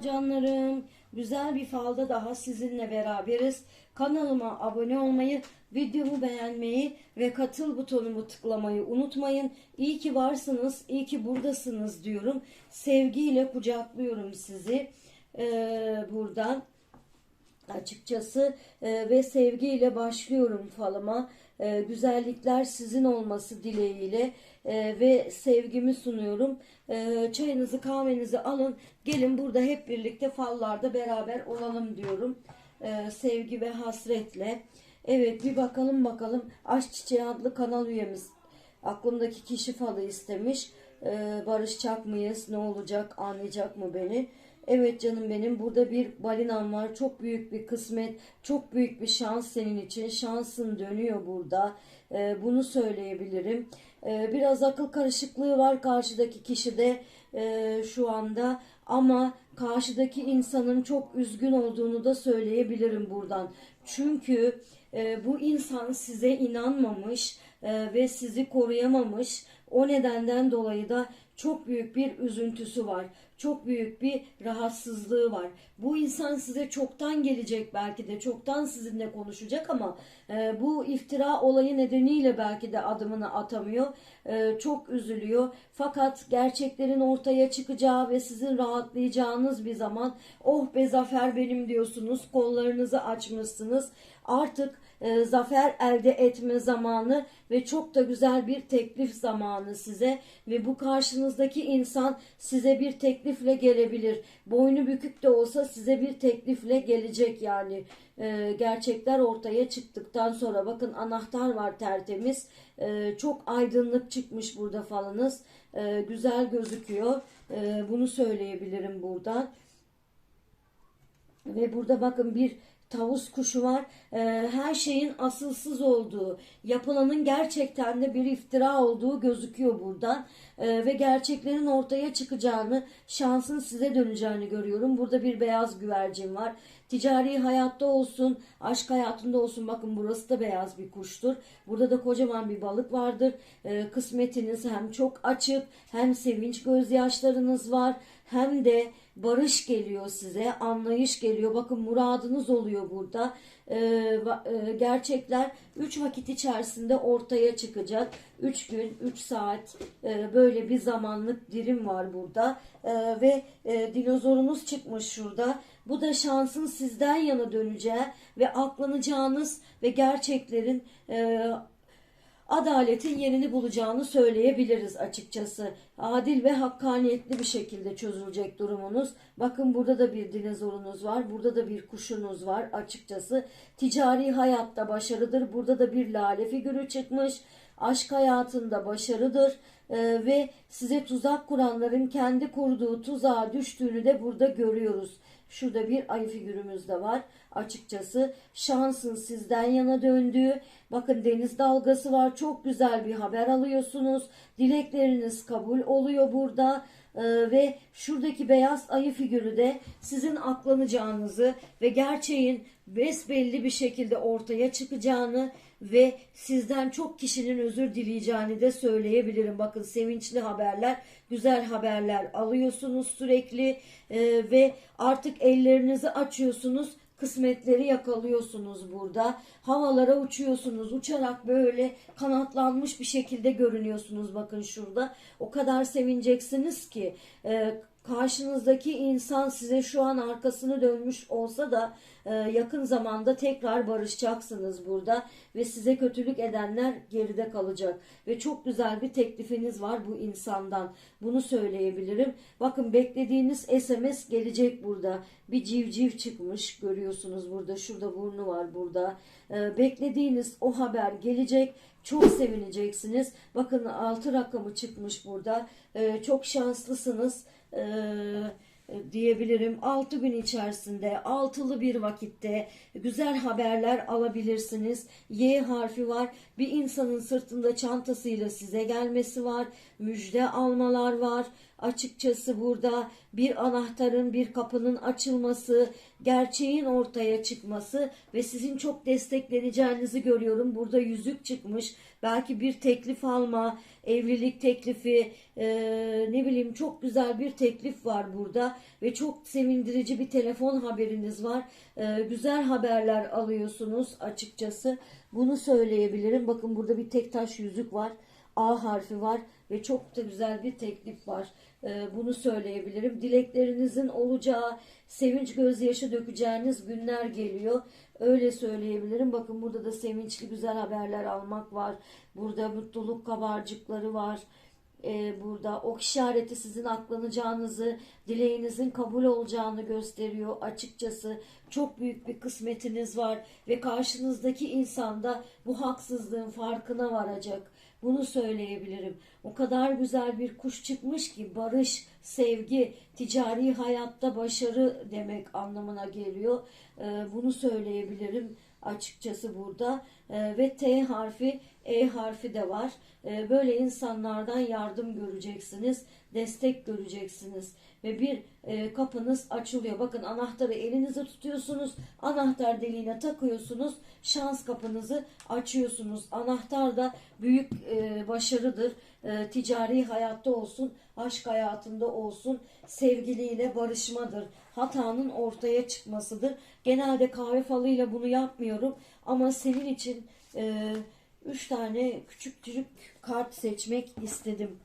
Canlarım, güzel bir falda daha sizinle beraberiz. Kanalıma abone olmayı, videomu beğenmeyi ve katıl butonumu tıklamayı unutmayın. İyi ki varsınız, iyi ki buradasınız diyorum. Sevgiyle kucaklıyorum sizi ee, buradan açıkçası e, ve sevgiyle başlıyorum falıma. E, güzellikler sizin olması dileğiyle e, ve sevgimi sunuyorum. E, çayınızı kahvenizi alın gelin burada hep birlikte fallarda beraber olalım diyorum. E, sevgi ve hasretle. Evet bir bakalım bakalım Aşk Çiçeği adlı kanal üyemiz aklımdaki kişi falı istemiş. E, barışacak mıyız ne olacak anlayacak mı beni? Evet canım benim burada bir balinam var. Çok büyük bir kısmet, çok büyük bir şans senin için. Şansın dönüyor burada. Ee, bunu söyleyebilirim. Ee, biraz akıl karışıklığı var karşıdaki kişide e, şu anda. Ama karşıdaki insanın çok üzgün olduğunu da söyleyebilirim buradan. Çünkü e, bu insan size inanmamış e, ve sizi koruyamamış. O nedenden dolayı da çok büyük bir üzüntüsü var. Çok büyük bir rahatsızlığı var. Bu insan size çoktan gelecek belki de çoktan sizinle konuşacak ama e, bu iftira olayı nedeniyle belki de adımını atamıyor. E, çok üzülüyor. Fakat gerçeklerin ortaya çıkacağı ve sizin rahatlayacağınız bir zaman oh be zafer benim diyorsunuz. Kollarınızı açmışsınız. Artık e, zafer elde etme zamanı ve çok da güzel bir teklif zamanı size ve bu karşınızdaki insan size bir teklifle gelebilir. Boynu bükük de olsa size bir teklifle gelecek yani. E, gerçekler ortaya çıktıktan sonra bakın anahtar var tertemiz. E, çok aydınlık çıkmış burada falınız. E, güzel gözüküyor. E, bunu söyleyebilirim buradan. Ve burada bakın bir tavus kuşu var. Ee, her şeyin asılsız olduğu, yapılanın gerçekten de bir iftira olduğu gözüküyor buradan. Ee, ve gerçeklerin ortaya çıkacağını, şansın size döneceğini görüyorum. Burada bir beyaz güvercin var. Ticari hayatta olsun, aşk hayatında olsun. Bakın burası da beyaz bir kuştur. Burada da kocaman bir balık vardır. Ee, kısmetiniz hem çok açık, hem sevinç gözyaşlarınız var, hem de barış geliyor size, anlayış geliyor. Bakın muradınız oluyor burada. Ee, e, gerçekler 3 vakit içerisinde ortaya çıkacak. 3 gün, 3 saat e, böyle bir zamanlık dirim var burada. E, ve e, dinozorunuz çıkmış şurada. Bu da şansın sizden yana döneceği ve aklanacağınız ve gerçeklerin e, adaletin yerini bulacağını söyleyebiliriz açıkçası. Adil ve hakkaniyetli bir şekilde çözülecek durumunuz. Bakın burada da bir dinozorunuz var. Burada da bir kuşunuz var açıkçası. Ticari hayatta başarıdır. Burada da bir lale figürü çıkmış. Aşk hayatında başarıdır. Ee, ve size tuzak kuranların kendi kurduğu tuzağa düştüğünü de burada görüyoruz. Şurada bir ayı figürümüz de var. Açıkçası şansın sizden yana döndüğü, bakın deniz dalgası var. Çok güzel bir haber alıyorsunuz. Dilekleriniz kabul oluyor burada. Ee, ve şuradaki beyaz ayı figürü de sizin aklanacağınızı ve gerçeğin besbelli bir şekilde ortaya çıkacağını ve sizden çok kişinin özür dileyeceğini de söyleyebilirim. Bakın sevinçli haberler, güzel haberler alıyorsunuz sürekli Ee, ve artık ellerinizi açıyorsunuz kısmetleri yakalıyorsunuz burada. Havalara uçuyorsunuz. Uçarak böyle kanatlanmış bir şekilde görünüyorsunuz bakın şurada. O kadar sevineceksiniz ki e, karşınızdaki insan size şu an arkasını dönmüş olsa da e, yakın zamanda tekrar barışacaksınız burada ve size kötülük edenler geride kalacak ve çok güzel bir teklifiniz var bu insandan. Bunu söyleyebilirim. Bakın beklediğiniz SMS gelecek burada. Bir civciv çıkmış görüyorsunuz burada. Şurada burnu var burada. E, beklediğiniz o haber gelecek. Çok sevineceksiniz. Bakın altı rakamı çıkmış burada. E, çok şanslısınız. E, diyebilirim. 6 gün içerisinde altılı bir vakitte güzel haberler alabilirsiniz. Y harfi var. Bir insanın sırtında çantasıyla size gelmesi var. Müjde almalar var. Açıkçası burada bir anahtarın, bir kapının açılması, gerçeğin ortaya çıkması ve sizin çok destekleneceğinizi görüyorum. Burada yüzük çıkmış. Belki bir teklif alma, evlilik teklifi, e, ne bileyim çok güzel bir teklif var burada ve çok sevindirici bir telefon haberiniz var. E, güzel haberler alıyorsunuz açıkçası. Bunu söyleyebilirim. Bakın burada bir tek taş yüzük var. A harfi var ve çok da güzel bir teklif var. Ee, bunu söyleyebilirim. Dileklerinizin olacağı, sevinç gözyaşı dökeceğiniz günler geliyor. Öyle söyleyebilirim. Bakın burada da sevinçli güzel haberler almak var. Burada mutluluk kabarcıkları var. Ee, burada ok işareti sizin aklanacağınızı, dileğinizin kabul olacağını gösteriyor açıkçası. Çok büyük bir kısmetiniz var ve karşınızdaki insan da bu haksızlığın farkına varacak. Bunu söyleyebilirim. O kadar güzel bir kuş çıkmış ki barış, sevgi, ticari hayatta başarı demek anlamına geliyor. Ee, bunu söyleyebilirim açıkçası burada. Ee, ve T harfi, E harfi de var. Ee, böyle insanlardan yardım göreceksiniz, destek göreceksiniz ve bir e, kapınız açılıyor. Bakın anahtarı elinize tutuyorsunuz, anahtar deliğine takıyorsunuz, şans kapınızı açıyorsunuz. Anahtar da büyük e, başarıdır. E, ticari hayatta olsun, aşk hayatında olsun, sevgiliyle barışmadır. Hatanın ortaya çıkmasıdır. Genelde kahve falıyla bunu yapmıyorum ama senin için e, üç tane küçük küçük kart seçmek istedim.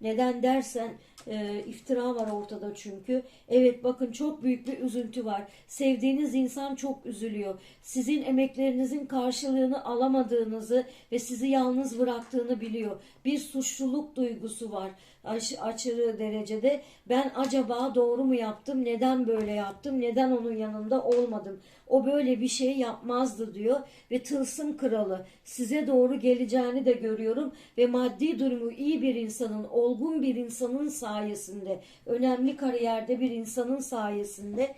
Neden dersen e, iftira var ortada çünkü. Evet bakın çok büyük bir üzüntü var. Sevdiğiniz insan çok üzülüyor. Sizin emeklerinizin karşılığını alamadığınızı ve sizi yalnız bıraktığını biliyor. Bir suçluluk duygusu var aş, aşırı derecede. Ben acaba doğru mu yaptım? Neden böyle yaptım? Neden onun yanında olmadım? O böyle bir şey yapmazdı diyor ve tılsım kralı size doğru geleceğini de görüyorum ve maddi durumu iyi bir insanın, olgun bir insanın sayesinde, önemli kariyerde bir insanın sayesinde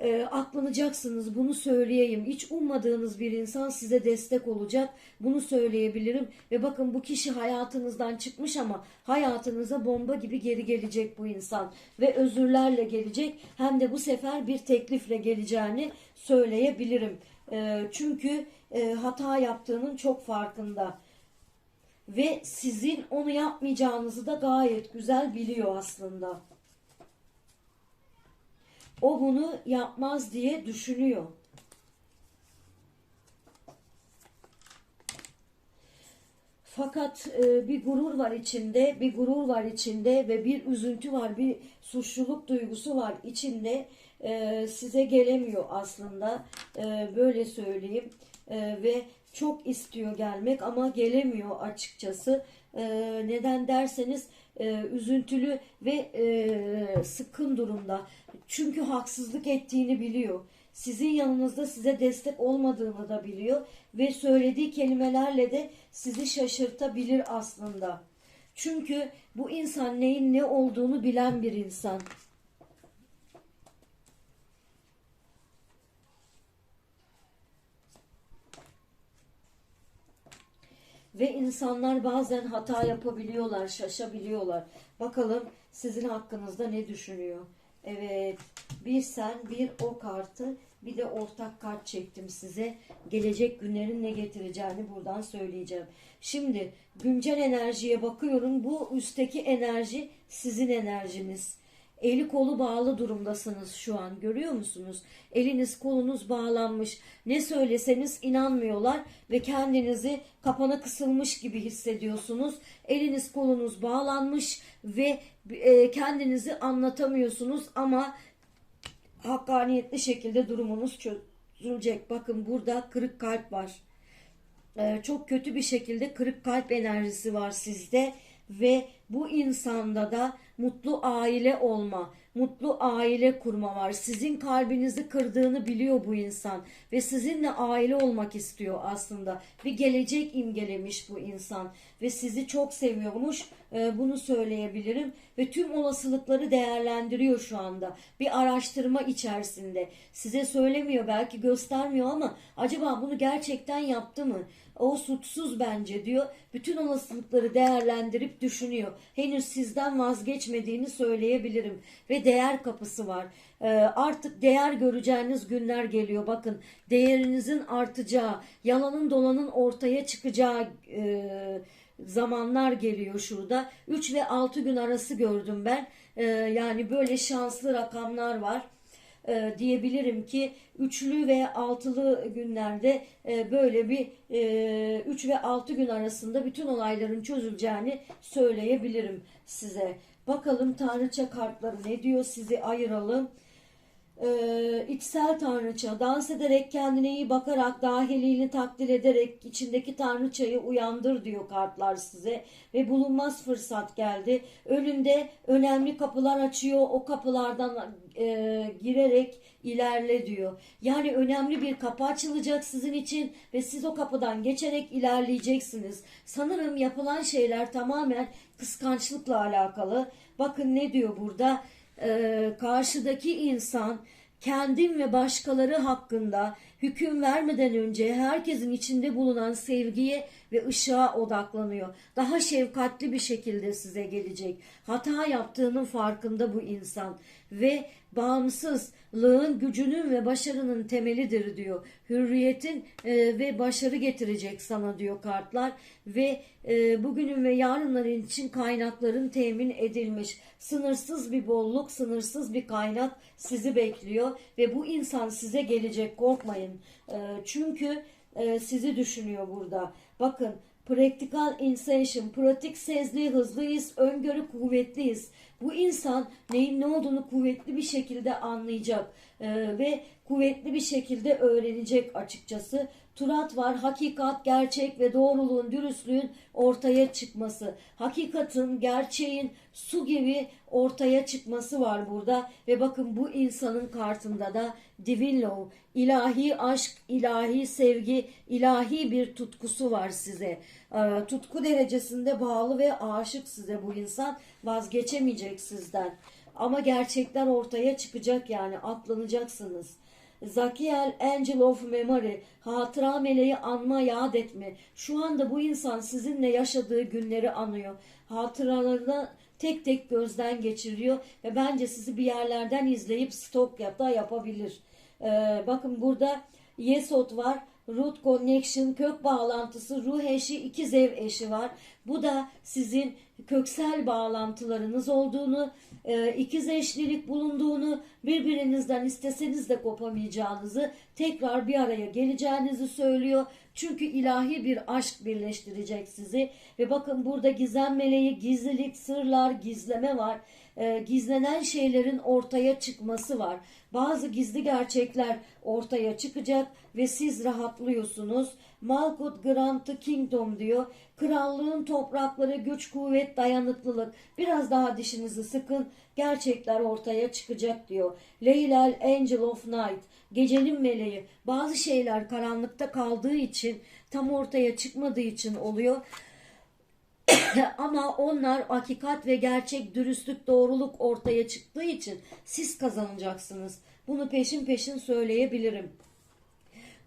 e, aklanacaksınız. Bunu söyleyeyim. Hiç ummadığınız bir insan size destek olacak. Bunu söyleyebilirim. Ve bakın bu kişi hayatınızdan çıkmış ama hayatınıza bomba gibi geri gelecek bu insan. Ve özürlerle gelecek. Hem de bu sefer bir teklifle geleceğini söyleyebilirim. E, çünkü e, hata yaptığının çok farkında. Ve sizin onu yapmayacağınızı da gayet güzel biliyor aslında. O bunu yapmaz diye düşünüyor. Fakat e, bir gurur var içinde, bir gurur var içinde ve bir üzüntü var, bir suçluluk duygusu var içinde. E, size gelemiyor aslında, e, böyle söyleyeyim. E, ve çok istiyor gelmek ama gelemiyor açıkçası. E, neden derseniz e, üzüntülü ve e, sıkın durumda. Çünkü haksızlık ettiğini biliyor. Sizin yanınızda size destek olmadığını da biliyor ve söylediği kelimelerle de sizi şaşırtabilir aslında. Çünkü bu insan neyin ne olduğunu bilen bir insan. Ve insanlar bazen hata yapabiliyorlar, şaşabiliyorlar. Bakalım sizin hakkınızda ne düşünüyor? Evet, bir sen, bir o kartı, bir de ortak kart çektim size. Gelecek günlerin ne getireceğini buradan söyleyeceğim. Şimdi güncel enerjiye bakıyorum. Bu üstteki enerji sizin enerjiniz. Eli kolu bağlı durumdasınız şu an görüyor musunuz? Eliniz kolunuz bağlanmış. Ne söyleseniz inanmıyorlar ve kendinizi kapana kısılmış gibi hissediyorsunuz. Eliniz kolunuz bağlanmış ve e, kendinizi anlatamıyorsunuz ama hakkaniyetli şekilde durumunuz çözülecek. Bakın burada kırık kalp var. Ee, çok kötü bir şekilde kırık kalp enerjisi var sizde ve bu insanda da mutlu aile olma, mutlu aile kurma var. Sizin kalbinizi kırdığını biliyor bu insan ve sizinle aile olmak istiyor aslında. Bir gelecek imgelemiş bu insan ve sizi çok seviyormuş E, bunu söyleyebilirim ve tüm olasılıkları değerlendiriyor şu anda. Bir araştırma içerisinde. Size söylemiyor belki göstermiyor ama acaba bunu gerçekten yaptı mı? O suçsuz bence diyor. Bütün olasılıkları değerlendirip düşünüyor. Henüz sizden vazgeçmediğini söyleyebilirim. Ve değer kapısı var. Ee, artık değer göreceğiniz günler geliyor. Bakın değerinizin artacağı, yalanın dolanın ortaya çıkacağı e, zamanlar geliyor şurada. 3 ve 6 gün arası gördüm ben. Ee, yani böyle şanslı rakamlar var e, diyebilirim ki üçlü ve altılı günlerde e, böyle bir e, 3 ve 6 gün arasında bütün olayların çözüleceğini söyleyebilirim size. Bakalım tanrıça kartları ne diyor sizi ayıralım. Ee, içsel tanrıça dans ederek kendine iyi bakarak dahiliğini takdir ederek içindeki tanrıçayı uyandır diyor kartlar size. Ve bulunmaz fırsat geldi. Önünde önemli kapılar açıyor. O kapılardan e, girerek ilerle diyor. Yani önemli bir kapı açılacak sizin için ve siz o kapıdan geçerek ilerleyeceksiniz. Sanırım yapılan şeyler tamamen kıskançlıkla alakalı. Bakın ne diyor burada e, karşıdaki insan kendim ve başkaları hakkında hüküm vermeden önce herkesin içinde bulunan sevgiye ve ışığa odaklanıyor. Daha şefkatli bir şekilde size gelecek. Hata yaptığının farkında bu insan ve bağımsızlığın gücünün ve başarının temelidir diyor. Hürriyetin e, ve başarı getirecek sana diyor kartlar ve e, bugünün ve yarınların için kaynakların temin edilmiş. Sınırsız bir bolluk, sınırsız bir kaynak sizi bekliyor ve bu insan size gelecek korkmayın. E, çünkü e, sizi düşünüyor burada. Bakın Practical insertion, pratik sezli, hızlıyız, öngörü kuvvetliyiz. Bu insan neyin ne olduğunu kuvvetli bir şekilde anlayacak e, ve kuvvetli bir şekilde öğrenecek açıkçası. Turat var, hakikat, gerçek ve doğruluğun, dürüstlüğün ortaya çıkması. Hakikatin, gerçeğin su gibi ortaya çıkması var burada. Ve bakın bu insanın kartında da Divine Love, ilahi aşk, ilahi sevgi, ilahi bir tutkusu var size. Ee, tutku derecesinde bağlı ve aşık size bu insan vazgeçemeyecek sizden. Ama gerçekler ortaya çıkacak yani atlanacaksınız. Zakiel Angel of Memory, hatıra meleği anma, yad etme. Şu anda bu insan sizinle yaşadığı günleri anıyor. Hatıralarını tek tek gözden geçiriyor ve bence sizi bir yerlerden izleyip stok yap da yapabilir. Ee, bakın burada Yesod var. Root Connection, kök bağlantısı, ruh eşi, iki zev eşi var. Bu da sizin köksel bağlantılarınız olduğunu, e, ikiz eşlilik bulunduğunu, birbirinizden isteseniz de kopamayacağınızı, tekrar bir araya geleceğinizi söylüyor. Çünkü ilahi bir aşk birleştirecek sizi. Ve bakın burada gizem meleği, gizlilik, sırlar, gizleme var. E, gizlenen şeylerin ortaya çıkması var. Bazı gizli gerçekler ortaya çıkacak ve siz rahatlıyorsunuz. Malkut Grant Kingdom diyor. Krallığın toprakları, güç, kuvvet, dayanıklılık. Biraz daha dişinizi sıkın. Gerçekler ortaya çıkacak diyor. Leylal Angel of Night. Gecenin meleği. Bazı şeyler karanlıkta kaldığı için tam ortaya çıkmadığı için oluyor. Ama onlar hakikat ve gerçek, dürüstlük, doğruluk ortaya çıktığı için siz kazanacaksınız. Bunu peşin peşin söyleyebilirim.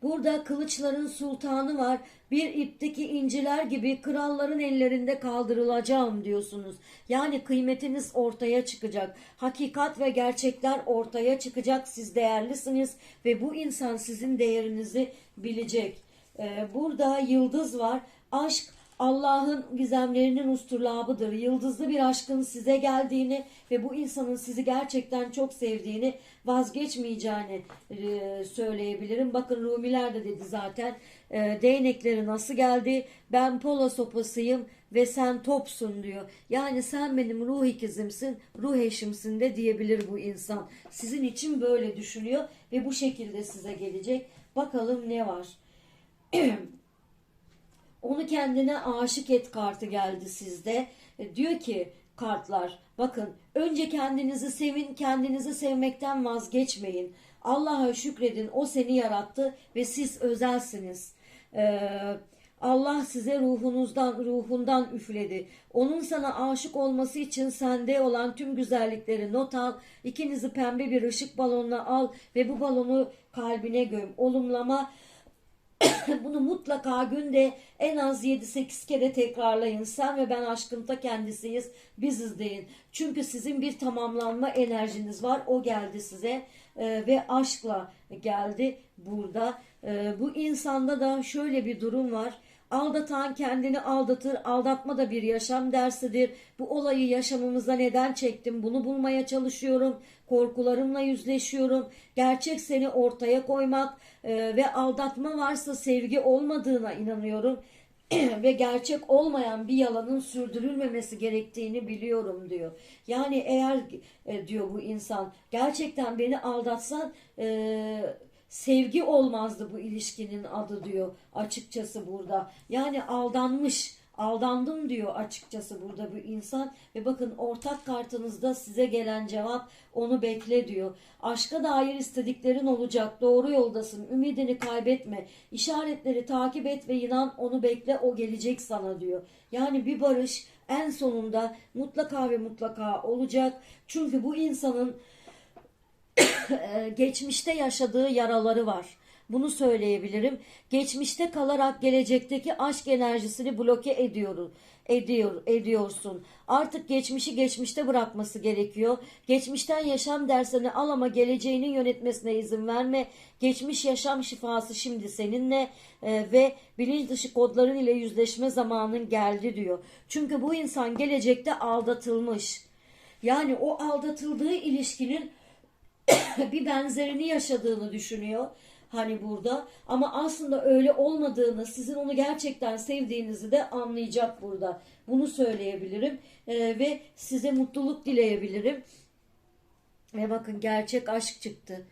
Burada kılıçların sultanı var. Bir ipteki inciler gibi kralların ellerinde kaldırılacağım diyorsunuz. Yani kıymetiniz ortaya çıkacak. Hakikat ve gerçekler ortaya çıkacak. Siz değerlisiniz ve bu insan sizin değerinizi bilecek. Ee, burada yıldız var. Aşk Allah'ın gizemlerinin usturlabıdır. Yıldızlı bir aşkın size geldiğini ve bu insanın sizi gerçekten çok sevdiğini, vazgeçmeyeceğini e, söyleyebilirim. Bakın Rumiler de dedi zaten. E, değnekleri nasıl geldi? Ben pola sopasıyım ve sen topsun diyor. Yani sen benim ruh ikizimsin, ruh eşimsin de diyebilir bu insan. Sizin için böyle düşünüyor ve bu şekilde size gelecek. Bakalım ne var? Onu kendine aşık et kartı geldi sizde. E, diyor ki kartlar bakın önce kendinizi sevin kendinizi sevmekten vazgeçmeyin. Allah'a şükredin o seni yarattı ve siz özelsiniz. Ee, Allah size ruhunuzdan, ruhundan üfledi. Onun sana aşık olması için sende olan tüm güzellikleri not al. İkinizi pembe bir ışık balonuna al ve bu balonu kalbine göm. Olumlama bunu mutlaka günde en az 7-8 kere tekrarlayın. Sen ve ben aşkın ta kendisiyiz. Biziz deyin. Çünkü sizin bir tamamlanma enerjiniz var. O geldi size Ee, ve aşkla geldi burada. Ee, bu insanda da şöyle bir durum var. Aldatan kendini aldatır. Aldatma da bir yaşam dersidir. Bu olayı yaşamımızda neden çektim? Bunu bulmaya çalışıyorum. Korkularımla yüzleşiyorum. Gerçek seni ortaya koymak e, ve aldatma varsa sevgi olmadığına inanıyorum. ve gerçek olmayan bir yalanın sürdürülmemesi gerektiğini biliyorum diyor. Yani eğer e, diyor bu insan gerçekten beni aldatsan e, sevgi olmazdı bu ilişkinin adı diyor açıkçası burada. Yani aldanmış. Aldandım diyor açıkçası burada bu insan ve bakın ortak kartınızda size gelen cevap onu bekle diyor. Aşka dair istediklerin olacak doğru yoldasın ümidini kaybetme işaretleri takip et ve inan onu bekle o gelecek sana diyor. Yani bir barış en sonunda mutlaka ve mutlaka olacak çünkü bu insanın geçmişte yaşadığı yaraları var. Bunu söyleyebilirim. Geçmişte kalarak gelecekteki aşk enerjisini bloke ediyor, ediyor, ediyorsun. Artık geçmişi geçmişte bırakması gerekiyor. Geçmişten yaşam dersini al ama geleceğinin yönetmesine izin verme. Geçmiş yaşam şifası şimdi seninle e, ve bilinç dışı kodların ile yüzleşme zamanın geldi diyor. Çünkü bu insan gelecekte aldatılmış. Yani o aldatıldığı ilişkinin bir benzerini yaşadığını düşünüyor. Hani burada ama aslında öyle olmadığını sizin onu gerçekten sevdiğinizi de anlayacak burada. Bunu söyleyebilirim Ee, ve size mutluluk dileyebilirim. Ve bakın gerçek aşk çıktı.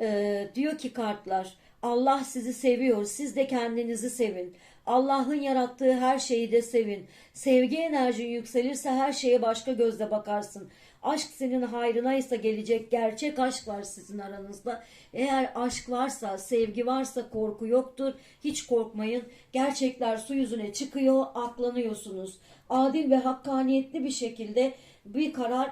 Ee, diyor ki kartlar Allah sizi seviyor. Siz de kendinizi sevin. Allah'ın yarattığı her şeyi de sevin. Sevgi enerjin yükselirse her şeye başka gözle bakarsın. Aşk senin hayrına ise gelecek gerçek aşk var sizin aranızda. Eğer aşk varsa, sevgi varsa korku yoktur. Hiç korkmayın. Gerçekler su yüzüne çıkıyor, aklanıyorsunuz. Adil ve hakkaniyetli bir şekilde bir karar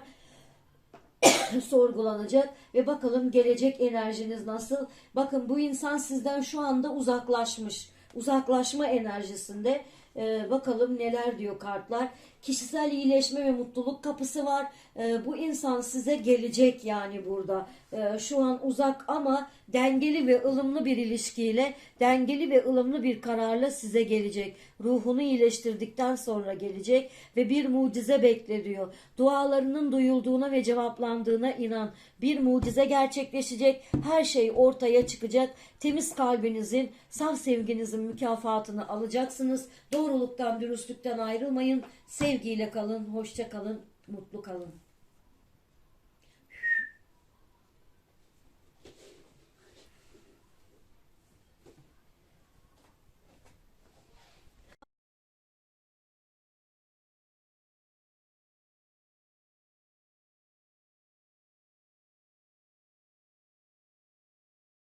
sorgulanacak ve bakalım gelecek enerjiniz nasıl? Bakın bu insan sizden şu anda uzaklaşmış. Uzaklaşma enerjisinde. Ee, bakalım neler diyor kartlar. Kişisel iyileşme ve mutluluk kapısı var. Ee, bu insan size gelecek yani burada. Ee, şu an uzak ama dengeli ve ılımlı bir ilişkiyle, dengeli ve ılımlı bir kararla size gelecek. Ruhunu iyileştirdikten sonra gelecek ve bir mucize bekle diyor. Dualarının duyulduğuna ve cevaplandığına inan. Bir mucize gerçekleşecek. Her şey ortaya çıkacak. Temiz kalbinizin, saf sevginizin mükafatını alacaksınız. Doğruluktan, dürüstlükten ayrılmayın. Sevgiyle kalın, hoşça kalın, mutlu kalın.